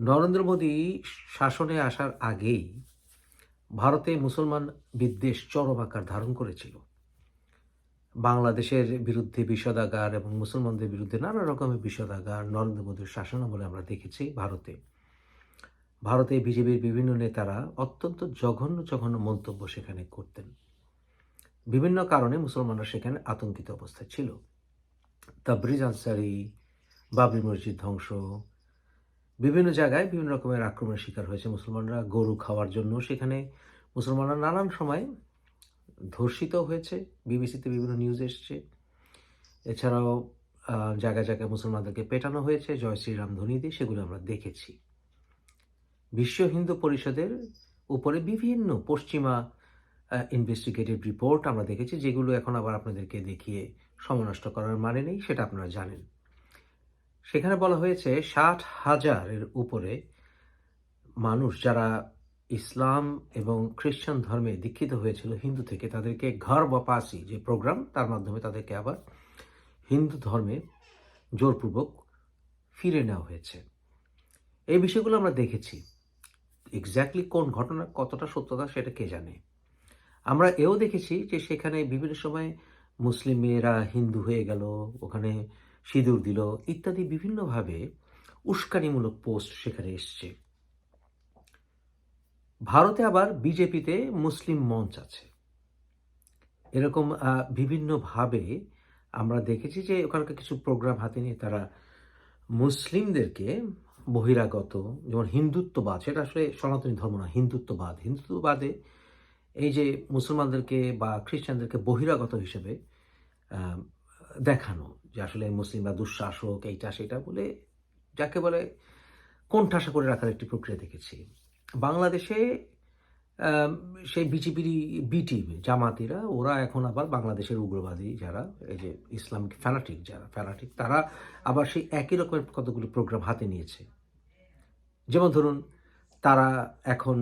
নরেন্দ্র মোদী শাসনে আসার আগেই ভারতে মুসলমান বিদ্বেষ চরম আকার ধারণ করেছিল। বাংলাদেশের বিরুদ্ধে বিষদাগার এবং মুসলমানদের বিরুদ্ধে নানা রকমের বিষদাগার নরেন্দ্র মোদীর শাসনামলে আমরা দেখেছি ভারতে। ভারতে বিজেপির বিভিন্ন নেতারা অত্যন্ত জঘন্য জঘন্য মন্তব্য সেখানে করতেন। বিভিন্ন কারণে মুসলমানরা সেখানে আতঙ্কিত অবস্থায় ছিল। তাবরিজ আনসারি, বাবরি মসজিদ ধ্বংস বিভিন্ন জায়গায় বিভিন্ন রকমের আক্রমণের শিকার হয়েছে মুসলমানরা। গরু খাওয়ার জন্য সেখানে মুসলমানরা নানান সময় ধর্ষিত হয়েছে। বিবিসিতে বিভিন্ন নিউজ এসছে। এছাড়াও জায়গায় জায়গায় মুসলমানদেরকে পেটানো হয়েছে। জয় শ্রীরাম ধ্বনি দিয়ে সেগুলো আমরা দেখেছি। বিশ্ব হিন্দু পরিষদের উপরে বিভিন্ন পশ্চিমা ইনভেস্টিগেটিভ রিপোর্ট আমরা দেখেছি, যেগুলো এখন আবার আপনাদেরকে দেখিয়ে সমনষ্ট করার মানে নেই, সেটা আপনারা জানেন। সেখানে বলা হয়েছে, ষাট হাজারের উপরে মানুষ যারা ইসলাম এবং খ্রিস্টান ধর্মে দীক্ষিত হয়েছিল হিন্দু থেকে, তাদেরকে ঘর বা বাপাসি যে প্রোগ্রাম, তার মাধ্যমে তাদেরকে আবার হিন্দু ধর্মে জোরপূর্বক ফিরে নেওয়া হয়েছে। এই বিষয়গুলো আমরা দেখেছি। এক্স্যাক্টলি কোন ঘটনা, কতটা সত্যতা, সেটা কে জানে? আমরা এও দেখেছি যে সেখানে বিভিন্ন সময় মুসলিম মেয়েরা হিন্দু হয়ে গেল, ওখানে সিঁদুর দিল, ইত্যাদি বিভিন্নভাবে উস্কানিমূলক পোস্ট সেখানে এসছে। ভারতে আবার বিজেপিতে মুসলিম মঞ্চ আছে। এরকম বিভিন্নভাবে আমরা দেখেছি যে ওখানকার কিছু প্রোগ্রাম হাতে নিয়ে তারা মুসলিমদেরকে বহিরাগত, যেমন হিন্দুত্ববাদ, সেটা আসলে সনাতনী ধর্ম না, হিন্দুত্ববাদ। হিন্দুত্ববাদে এই যে মুসলমানদেরকে বা খ্রিস্টানদেরকে বহিরাগত হিসেবে দেখানো যে আসলে মুসলিমরা দুঃশাসক, এইটা সেটা বলে যাকে বলে কোণঠাসা করে রাখার একটি প্রক্রিয়া দেখেছি। বাংলাদেশে সেই বিজেপির বিটি জামাতিরা, ওরা এখন আবার বাংলাদেশের উগ্রবাদী যারা, এই যে ইসলামিক ফ্যানাটিক যারা ফ্যানাটিক তারা আবার সেই একই রকমের কতগুলো প্রোগ্রাম হাতে নিয়েছে। যেমন ধরুন, তারা এখন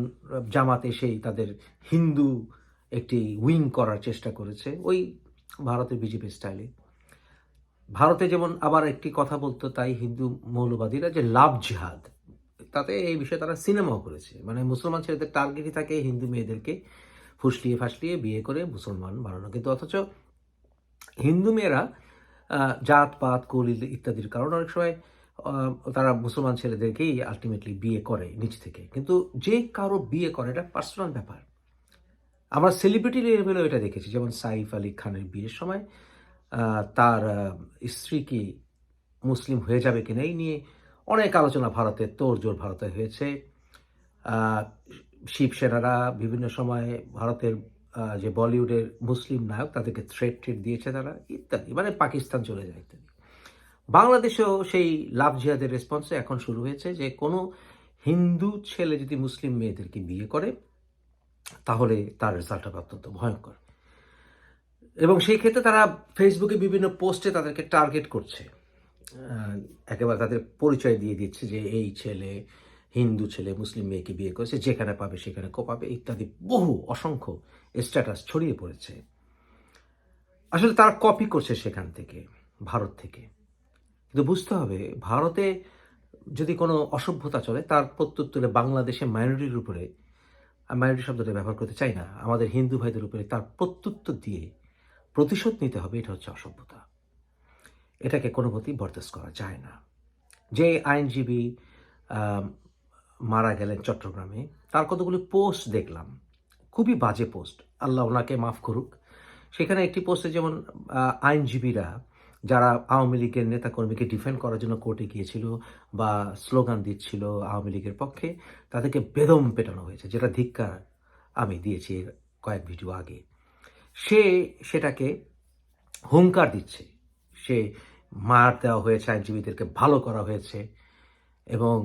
জামাতে সেই তাদের হিন্দু একটি উইং করার চেষ্টা করেছে, ওই ভারতের বিজেপি স্টাইলে ভারতে যেমন আবার একটি কথা বলতো, তাই হিন্দু মৌলবাদীরা যে লাভ জিহাদ, তাতে এই বিষয়ে তারা সিনেমাও করেছে। মানে মুসলমান ছেলেদের টার্গেটই থাকে হিন্দু মেয়েদেরকে ফুসলিয়ে ফাসলিয়ে বিয়ে করে মুসলমান বানানো। কিন্তু অথচ হিন্দু মেয়েরা জাত পাত কুল ইত্যাদি- ইত্যাদির কারণে অনেক সময় তারা মুসলমান ছেলেদেরকেই আলটিমেটলি বিয়ে করে নিচ থেকে। কিন্তু যে কারও বিয়ে করে, এটা পার্সোনাল ব্যাপার। আমরা সেলিব্রিটি লেভেলেও এটা দেখেছি। যেমন সাইফ আলী খানের বিয়ের সময় তার স্ত্রী কি মুসলিম হয়ে যাবে কিনা এই নিয়ে অনেক আলোচনা ভারতে, তোড়জোড় ভারতে হয়েছে। শিবসেনারা বিভিন্ন সময়ে ভারতের যে বলিউডের মুসলিম নায়ক তাদেরকে থ্রেট ট্রেট দিয়েছে তারা, ইত্যাদি। মানে পাকিস্তান চলে যায় ইত্যাদি। বাংলাদেশেও সেই লাভ জিহাদের রেসপন্সে এখন শুরু হয়েছে যে কোনো হিন্দু ছেলে যদি মুসলিম মেয়েদেরকে বিয়ে করে, তাহলে তার রেজাল্ট হবে অত্যন্ত ভয়ঙ্কর। এবং সেই ক্ষেত্রে তারা ফেসবুকে বিভিন্ন পোস্টে তাদেরকে টার্গেট করছে। একেবারে তাদের পরিচয় দিয়ে দিচ্ছে যে এই ছেলে হিন্দু ছেলে, মুসলিম মেয়েকে বিয়ে করেছে, যেখানে পাবে সেখানে কোপাবে, ইত্যাদি বহু অসংখ্য স্ট্যাটাস ছড়িয়ে পড়েছে। আসলে তারা কপি করছে সেখান থেকে, ভারত থেকে। কিন্তু বুঝতে হবে, ভারতে যদি কোনো অসভ্যতা চলে, তার প্রত্যুত্তরে বাংলাদেশে মাইনরিটির উপরে মাইনরিটি শব্দটা ব্যবহার করতে চাই না, আমাদের হিন্দু ভাইদের উপরে তার প্রত্যুত্তর দিয়ে প্রতিশোধ নিতে হবে, এটা হচ্ছে অসভ্যতা। এটাকে কোনো কোনোমতেই বরদাস্ত করা যায় না। যে আইনজীবী মারা গেলেন চট্টগ্রামে, তার কতগুলো পোস্ট দেখলাম। খুবই বাজে পোস্ট। আল্লাহ ওনাকে মাফ করুক। সেখানে একটি পোস্টে যেমন আইনজীবীরা যারা আওয়ামী লীগের নেতাকর্মীকে ডিফেন্ড করার জন্য কোর্টে গিয়েছিল বা স্লোগান দিচ্ছিল আওয়ামী লীগের পক্ষে, তাদেরকে বেদম পেটানো হয়েছে, যেটা ধিক্কার আমি দিয়েছি কয়েক ভিডিও আগে। সে সেটাকে হুঙ্কার দিচ্ছে। সে মার দেওয়া হয়েছে, আইনজীবীদেরকে ভালো করা হয়েছে এবং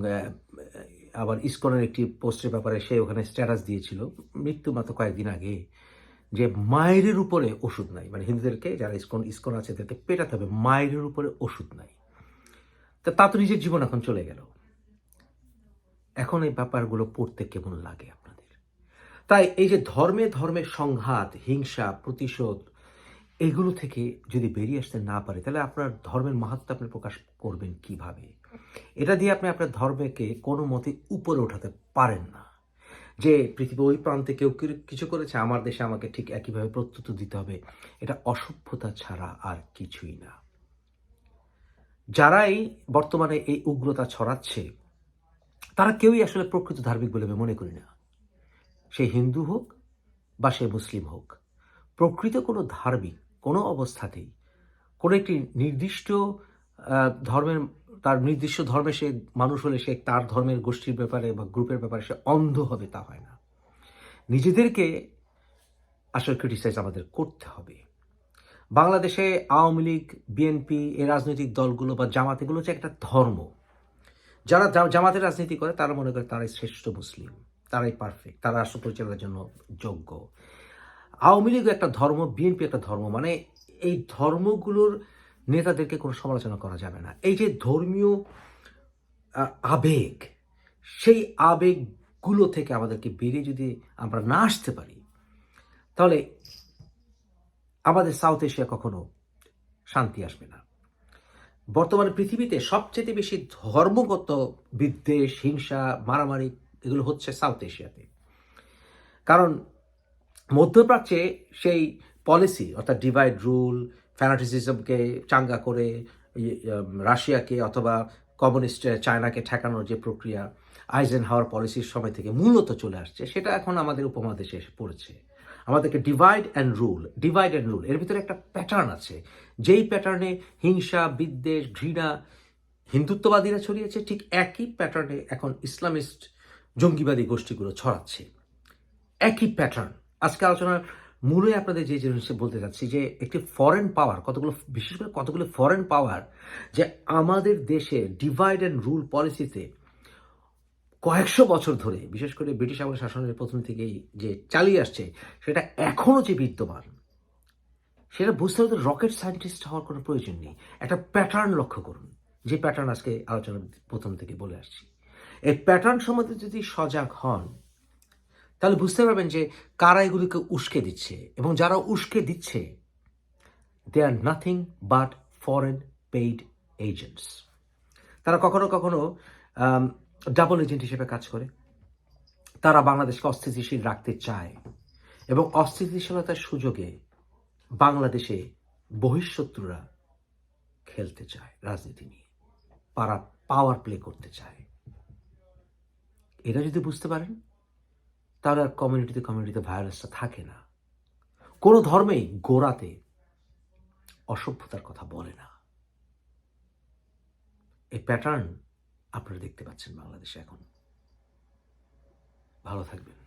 আবার ইস্কনের একটি পোস্টের ব্যাপারে সে ওখানে স্ট্যাটাস দিয়েছিল মৃত্যু মাত্র কয়েকদিন আগে যে মায়ের উপরে ওষুধ নাই। মানে হিন্দুদেরকে, যারা ইস্কন, ইসকন আছে তাদেরকে পেটাতে হবে, মায়ের উপরে ওষুধ নাই। তা তা তো নিজের জীবন এখন চলে গেল। এখন এই ব্যাপারগুলো পড়তে কেমন লাগে তাই এই যে ধর্মে ধর্মের সংঘাত, হিংসা, প্রতিশোধ, এগুলো থেকে যদি বেরিয়ে আসতে না পারে, তাহলে আপনার ধর্মের মাহাত্ম আপনি প্রকাশ করবেন কীভাবে? এটা দিয়ে আপনি আপনার ধর্মকে কোনো মতে উপরে ওঠাতে পারেন না। যে পৃথিবীর ওই প্রান্তে কেউ কিছু করেছে, আমার দেশে আমাকে ঠিক একইভাবে প্রত্যুত্তর দিতে হবে, এটা অসভ্যতা ছাড়া আর কিছুই না। যারাই বর্তমানে এই উগ্রতা ছড়াচ্ছে, তারা কেউই আসলে প্রকৃত ধার্মিক বলে আমি মনে করি না। সে হিন্দু হোক বা সে মুসলিম হোক, প্রকৃত কোনো ধার্মিক কোনো অবস্থাতেই কোনো একটি নির্দিষ্ট ধর্মের, তার নির্দিষ্ট ধর্মে সে মানুষ হলে সে তার ধর্মের গোষ্ঠীর ব্যাপারে বা গ্রুপের ব্যাপারে সে অন্ধ হবে তা হয় না। নিজেদেরকে আসলে ক্রিটিসাইজ আমাদের করতে হবে। বাংলাদেশে আওয়ামী লীগ বিএনপি এই রাজনৈতিক দলগুলো বা জামাত, এগুলো হচ্ছে একটা ধর্ম। যারা জামাতের রাজনীতি করে তারা মনে করে তারাই শ্রেষ্ঠ মুসলিম। তারাই পারফেক্ট তারা রাষ্ট্র পরিচালনার জন্য যোগ্য। আওয়ামী লীগ একটা ধর্ম বিএনপি একটা ধর্ম মানে এই ধর্মগুলোর নেতাদেরকে কোনো সমালোচনা করা যাবে না। এই যে ধর্মীয় আবেগ, সেই আবেগগুলো থেকে আমাদেরকে বেরিয়ে যদি আমরা না আসতে পারি, তাহলে আমাদের সাউথ এশিয়া কখনো শান্তি আসবে না। বর্তমানে পৃথিবীতে সবচেয়ে বেশি ধর্মগত বিদ্বেষ, হিংসা, মারামারি এগুলো হচ্ছে সাউথ এশিয়াতে। কারণ মধ্যপ্রাচ্যে সেই পলিসি অর্থাৎ ডিভাইড রুল, ফ্যানাটিসিজমকে চাঙ্গা করে রাশিয়াকে অথবা কমিউনিস্ট চায়নাকে ঠেকানোর যে প্রক্রিয়া আইজেন হাওয়ার পলিসির সময় থেকে মূলত চলে আসছে, সেটা এখন আমাদের উপমহাদেশে এসে পড়েছে। আমাদেরকে divide and rule divide and rule এর ভিতরে একটা প্যাটার্ন আছে। যেই প্যাটার্নে হিংসা, বিদ্বেষ, ঘৃণা হিন্দুত্ববাদীরা ছড়িয়েছে, ঠিক একই প্যাটার্নে এখন ইসলামিস্ট জঙ্গিবাদী গোষ্ঠীগুলো ছড়াচ্ছে। একই প্যাটার্ন আজকে আলোচনার মূলে আপনাদের যে জিনিসটা বলতে যাচ্ছি যে একটি ফরেন পাওয়ার কতগুলো, বিশেষ করে কতগুলো ফরেন পাওয়ার যে আমাদের দেশে ডিভাইড অ্যান্ড রুল পলিসিতে কয়েকশো বছর ধরে, বিশেষ করে ব্রিটিশ আমলের শাসনের প্রথম থেকেই যে চালিয়ে আসছে, সেটা এখনও যে বিদ্যমান, সেটা বুঝতে হলে রকেট সায়েন্টিস্ট হওয়ার কোনো প্রয়োজন নেই। একটা প্যাটার্ন লক্ষ্য করুন। যে প্যাটার্ন আজকে আলোচনা প্রথম থেকে বলে আসছি। এই প্যাটার্ন সম্বন্ধে যদি সজাগ হন, তাহলে বুঝতে পারবেন যে কারা এগুলিকে উস্কে দিচ্ছে এবং যারা উস্কে দিচ্ছে they are nothing but foreign paid agents তারা কখনো কখনো ডাবল এজেন্ট হিসেবে কাজ করে। তারা বাংলাদেশকে অস্থিতিশীল রাখতে চায় এবং অস্থিতিশীলতার সুযোগে বাংলাদেশে বহিঃশত্রুরা খেলতে চায়, রাজনীতি নিয়ে পাওয়ার প্লে করতে চায়। এটা যদি বুঝতে পারেন, তাহলে আর কমিউনিটিতে কমিউনিটিতে ভায়োলেন্সটা থাকে না। কোনো ধর্মেই গোড়াতে অসভ্যতার কথা বলে না। এই প্যাটার্ন আপনারা দেখতে পাচ্ছেন বাংলাদেশে এখন। ভালো থাকবেন।